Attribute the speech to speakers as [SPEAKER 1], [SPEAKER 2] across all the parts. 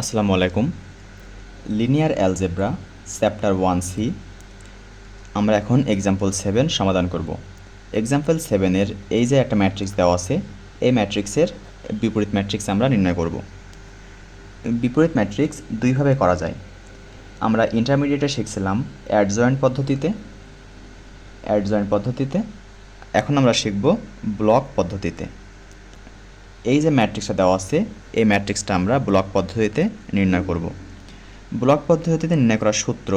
[SPEAKER 1] আসসালামু আলাইকুম। Linear algebra chapter one C আমরা এখন এক্সাম্পল সেভেন সমাধান করব। এক্সাম্পল সেভেনের এই যে একটা ম্যাট্রিক্স দেওয়া আছে, এই ম্যাট্রিক্সের বিপরীত ম্যাট্রিক্স আমরা নির্ণয় করব। বিপরীত ম্যাট্রিক্স দুইভাবে করা যায়। আমরা ইন্টারমিডিয়েটে শিখছিলাম অ্যাডজয়েন্ট পদ্ধতিতে অ্যাডজয়েন্ট পদ্ধতিতে। এখন আমরা শিখব ব্লক পদ্ধতিতে। এই যে ম্যাট্রিক্সটা দেওয়া আছে, এই ম্যাট্রিক্সটা আমরা ব্লক পদ্ধতিতে নির্ণয় করব। ব্লক পদ্ধতিতে নির্ণয় করার সূত্র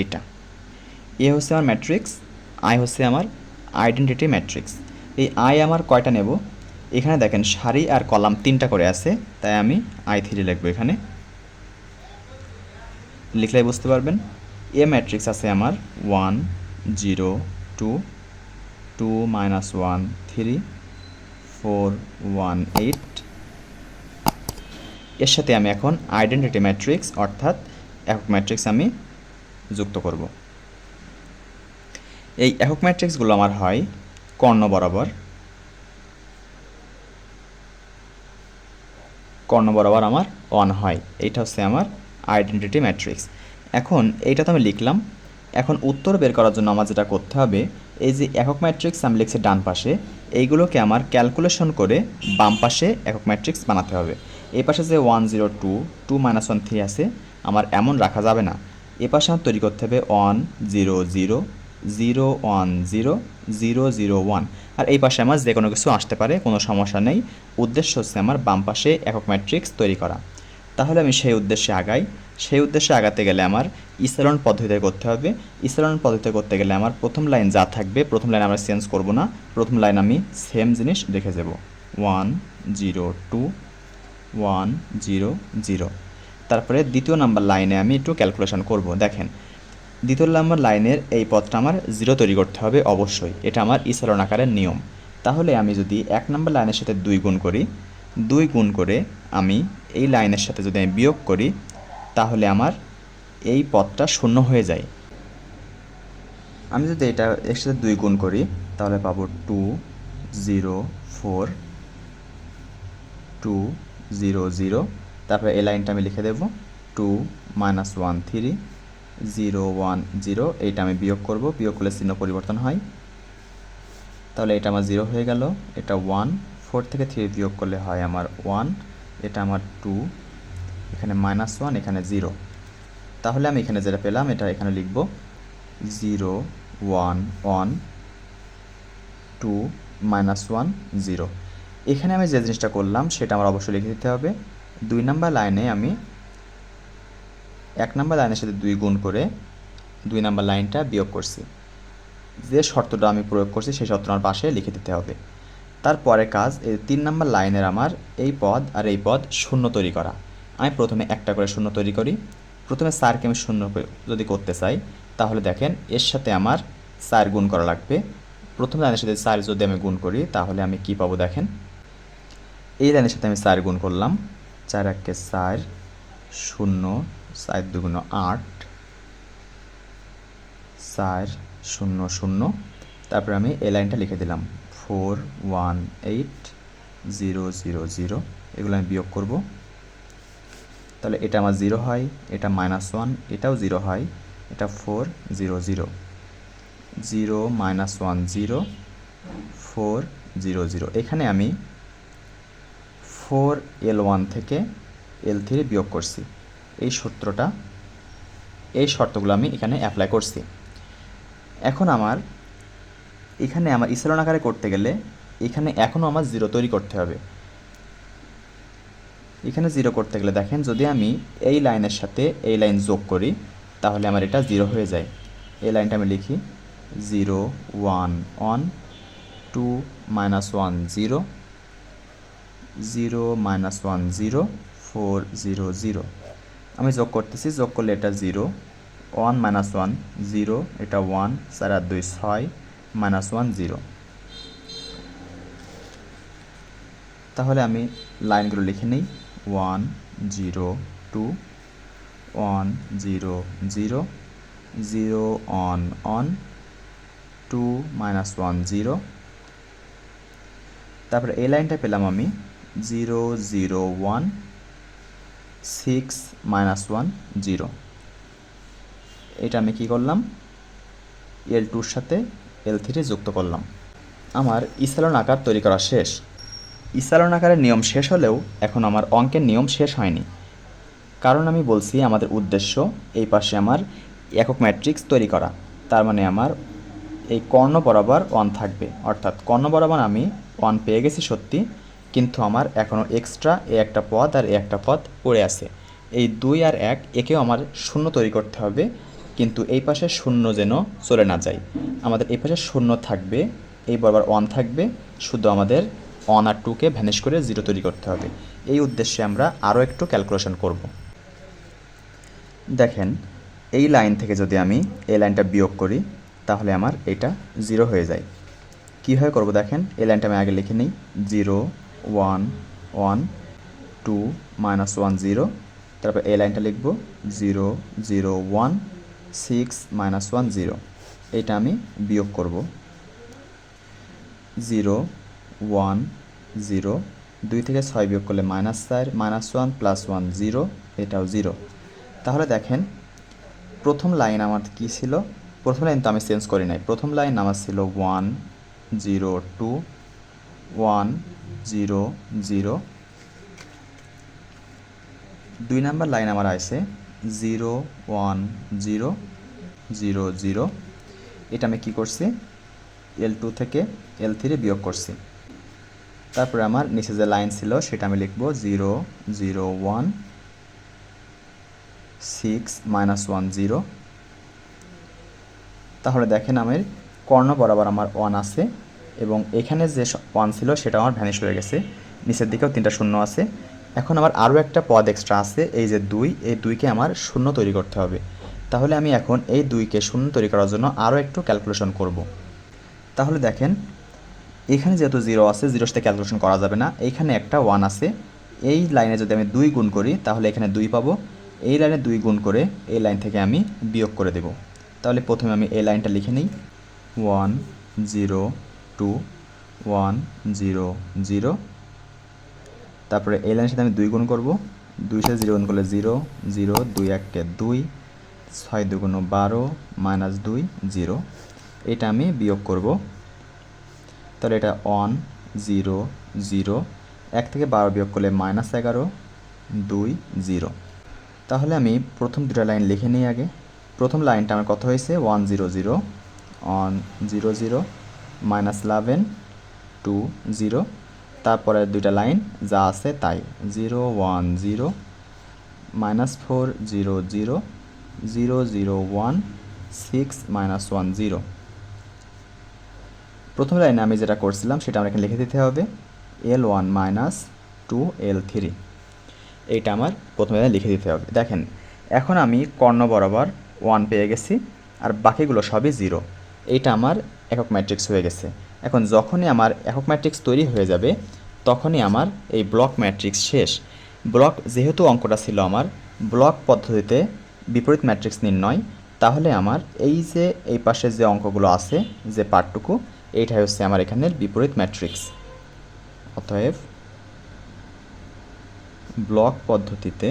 [SPEAKER 1] এইটা। এ হচ্ছে আমার ম্যাট্রিক্স, আই হচ্ছে আমার আইডেন্টিটি ম্যাট্রিক্স। এই আই আমার কয়টা নেব? এখানে দেখেন সারি আর কলাম তিনটা করে আছে, তাই আমি আই থ্রি লিখব এখানে। লিখলে বুঝতে পারবেন, এ ম্যাট্রিক্স আছে আমার one, zero, two two minus one, three four one eight এর সাথে আমি এখন আইডেন্টিটি ম্যাট্রিক্স অর্থাৎ একক ম্যাট্রিক্স আমি যুক্ত করব। এই একক ম্যাট্রিক্সগুলো আমার হয় কর্ণ বরাবর। কর্ণ বরাবর আমার ওয়ান হয়। এইটা হচ্ছে আমার আইডেন্টিটি ম্যাট্রিক্স এখন এইটা তো আমি লিখলাম এখন উত্তর বের করার জন্য আমার যেটা করতে হবে, এই যে একক ম্যাট্রিক্স আমি লিখছি ডান পাশে, এইগুলোকে আমার ক্যালকুলেশন করে বাম পাশে একক ম্যাট্রিক্স বানাতে হবে। এই পাশে যে one zero two two minus one three আছে, আমার এমন রাখা যাবে না। এ পাশে আমার তৈরি করতে হবে one zero zero zero one zero zero zero one. আর এই পাশে আমার যে কোনো কিছু আসতে পারে, কোনো সমস্যা নেই। উদ্দেশ্য হচ্ছে আমার বাম পাশে একক ম্যাট্রিক্স তৈরি করা। তাহলে আমি সেই উদ্দেশ্যে আগাই। সেই উদ্দেশ্যে আগাতে গেলে আমার ইসেলন পদ্ধতিতে করতে হবে। ইসেলন পদ্ধতিতে করতে গেলে আমার প্রথম লাইন যা থাকবে, প্রথম লাইন আমরা চেঞ্জ করব না, প্রথম লাইন আমি সেম জিনিস রেখে যাব। One, zero, two, one, zero zero. তারপরে দ্বিতীয় নাম্বার লাইনে আমি একটু ক্যালকুলেশন করব। দেখেন, দ্বিতীয় নাম্বার লাইনের এই পথটা আমার জিরো তৈরি করতে হবে অবশ্যই। এটা আমার ইসেলন আকারের নিয়ম। তাহলে আমি যদি এক নাম্বার লাইনের সাথে দুই গুণ করি, দুই গুণ করে আমি এই লাইনের সাথে যদি আমি বিয়োগ করি তাহলে আমার এই পদটা শূন্য হয়ে যায়। আমি যদি এটা এর সাথে দুই গুণ করি, তাহলে পাবো two zero four two zero zero তারপরে এই লাইনটা আমি লিখে দেব two minus one three zero one zero এইটা আমি বিয়োগ করব, বিয়োগ করলে চিহ্ন পরিবর্তন হয়। তাহলে এটা আমার জিরো হয়ে গেল, এটা ওয়ান ফোর থেকে থ্রি বিয়োগ করলে হয় আমার ওয়ান এটা আমার টু এখানে মাইনাস ওয়ান এখানে জিরো তাহলে আমি এখানে যেটা পেলাম, এটা এখানে লিখব zero one one two minus one zero এখানে আমি যে জিনিসটা করলাম, সেটা আমার অবশ্যই লিখে দিতে হবে। দুই নাম্বার লাইনে আমি এক নাম্বার লাইনের সাথে দুই গুণ করে দুই নাম্বার লাইনটা বিয়োগ করছি। যে শর্তটা আমি প্রয়োগ করছি, সেই শর্ত আমার পাশে লিখে দিতে হবে। তারপরে কাজ, এই তিন নাম্বার লাইনের আমার এই পদ আর এই পদ শূন্য তৈরি করা। আমি প্রথমে একটা করে শূন্য তৈরি করি। প্রথমে চারকে আমি শূন্য যদি করতে চাই, তাহলে দেখেন এর সাথে আমার চার গুণ করা লাগবে। প্রথম লাইনের সাথে চার যদি আমি গুণ করি, তাহলে আমি কি পাবো দেখেন? এই লাইনের সাথে আমি চার গুণ করলাম। চার একে চার শূন্য, চার দুগুণ আট, চার শূন্য শূন্য। তারপরে আমি এই লাইনটা লিখে দিলাম। Four one eight zero zero zero. এগুলো আমি বিয়োগ করব। তাহলে এটা আমার জিরো হয়, এটা মাইনাস ওয়ান এটাও জিরো হয়, এটা four zero zero zero minus one zero four zero zero এখানে আমি ফোর এল ওয়ান থেকে এল থ্রি বিয়োগ করছি। এই সূত্রটা, এই শর্তগুলো আমি এখানে অ্যাপ্লাই করছি। এখন আমার, এখানে আমার ইসেলন আকারে করতে গেলে এখানে এখনও আমার জিরো তৈরি করতে হবে। এখানে জিরো করতে গেলে দেখেন যদি আমি এই লাইনের সাথে এই লাইন যোগ করি, তাহলে আমার এটা জিরো হয়ে যায়। এই লাইনটা আমি লিখি zero one one two minus one zero zero minus one zero four zero zero আমি যোগ করতেছি, যোগ করলে এটা zero one minus one zero এটা ওয়ান চার আর দুই, ছয় মাইনাস ওয়ান জিরো তাহলে আমি লাইনগুলো লিখে নিই। One zero two one zero zero zero one one two minus one zero তারপরে এই লাইনটা পেলাম আমি zero zero one six minus one zero এটা আমি কি করলাম? এল টুর সাথে এল থ্রি যুক্ত করলাম। আমার ইসালন আকার তৈরি করা শেষ। ইসালন আকারের নিয়ম শেষ হলেও এখন আমার অঙ্কের নিয়ম শেষ হয়নি। কারণ আমি বলছি, আমাদের উদ্দেশ্য এই পাশে আমার একক ম্যাট্রিক্স তৈরি করা। তার মানে আমার এই কর্ণ বরাবর ওয়ান থাকবে। অর্থাৎ কর্ণ বরাবর আমি ওয়ান পেয়ে গেছি সত্যি, কিন্তু আমার এখনও এক্সট্রা এ একটা পদ আর এ একটা পদ পড়ে আছে। এই দুই আর এক একেও আমার শূন্য তৈরি করতে হবে, কিন্তু এই পাশে শূন্য যেন চলে না যায়। আমাদের এই পাশে শূন্য থাকবে, এই বরাবর ওয়ান থাকবে, শুধু আমাদের ওয়ান আর টুকে ভ্যানিশ করে জিরো তৈরি করতে হবে। এই উদ্দেশ্যে আমরা আরও একটু ক্যালকুলেশন করব। দেখেন, এই লাইন থেকে যদি আমি এই লাইনটা বিয়োগ করি, তাহলে আমার এটা জিরো হয়ে যায়। কীভাবে করব দেখেন, এই লাইনটা আমি আগে লিখে নিই। Zero one one two minus one zero তারপর এই লাইনটা লিখব। Zero zero one six minus one zero এটা আমি বিয়োগ করব। জিরো ওয়ান, জিরো, দুই থেকে ছয় বিয়োগ করলে মাইনাস চার minus one plus one zero এটাও জিরো তাহলে দেখেন, প্রথম লাইন আমার কি ছিল? প্রথম লাইন তো আমি চেঞ্জ করি নাই। প্রথম লাইন আমার ছিল one zero two one zero zero দুই নাম্বার লাইন আমার আছে zero one zero zero zero এটা আমি কি করছি? এল টু থেকে এল থ্রি বিয়োগ করছি। তারপরে আমার নিচে যে লাইন ছিল, সেটা আমি লিখব zero zero one six minus one zero তাহলে দেখেন আমার কর্ণ বরাবর আমার ওয়ান আছে, এবং এখানে যে ওয়ান ছিল সেটা আমার ভ্যানিশ হয়ে গেছে। নিচের দিকেও তিনটা শূন্য আছে। এখন আমার আরও একটা পদ এক্সট্রা আছে, এই যে দুই, এই দুইকে আমার শূন্য তৈরি করতে হবে। তাহলে আমি এখন এই দুইকে শূন্য তৈরি করার জন্য আরও একটু ক্যালকুলেশন করব। তাহলে দেখেন এখানে যেহেতু জিরো আছে জিরোর সাথে ক্যালকুলেশন করা যাবে না। এখানে একটা ওয়ান আছে। এই লাইনে যদি আমি দুই গুণ করি, তাহলে এখানে দুই পাবো। এই লাইনে দুই গুণ করে এই লাইন থেকে আমি বিয়োগ করে দেব। তাহলে প্রথমে আমি এই লাইনটা লিখে নিই। One zero two one zero zero তারপরে এই লাইনের সাথে আমি দুই গুণ করব। দুই সাথে জিরো গুণ করলে জিরো জিরো দুই এককে দুই, ছয় দুগুণ বারো মাইনাস দুই জিরো এটা আমি বিয়োগ করব। তাহলে এটা ওয়ান জিরো জিরো এক থেকে বারো বিয়োগ করলে মাইনাস এগারো, দুই জিরো তাহলে আমি প্রথম দুটা লাইন লিখে নিই আগে। প্রথম লাইনটা আমার কত হয়েছে? One zero zero one zero zero minus eleven two zero তারপরে দুইটা লাইন যা আছে তাই। Zero one zero minus four zero zero zero zero one six minus one zero প্রথম লাইনে আমি যেটা করছিলাম, সেটা আমার এখানে লিখে দিতে হবে L one minus two L three এইটা আমার প্রথমে লিখে দিতে হবে। দেখেন, এখন আমি কর্ণ বরাবর ওয়ান পেয়ে গেছি, আর বাকিগুলো সবই জিরো এইটা আমার একক ম্যাট্রিক্স হয়ে গেছে। এখন যখনই আমার একক ম্যাট্রিক্স তৈরি হয়ে যাবে, তখনই আমার এই ব্লক ম্যাট্রিক্স শেষ। ব্লক যেহেতু অঙ্কটা ছিল আমার ব্লক পদ্ধতিতে বিপরীত ম্যাট্রিক্স নির্ণয়, তাহলে আমার এই যে, এই পাশে যে অঙ্কগুলো আছে, যে পার্টটুকু এইটাই হচ্ছে আমার এখানের বিপরীত ম্যাট্রিক্স। অতএব ব্লক পদ্ধতিতে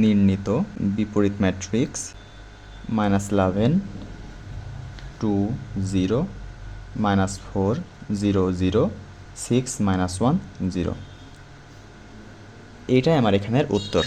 [SPEAKER 1] নির্ণীত বিপরীত matrix minus eleven two zero minus four zero zero six minus one zero এইটাই আমার এখানের উত্তর।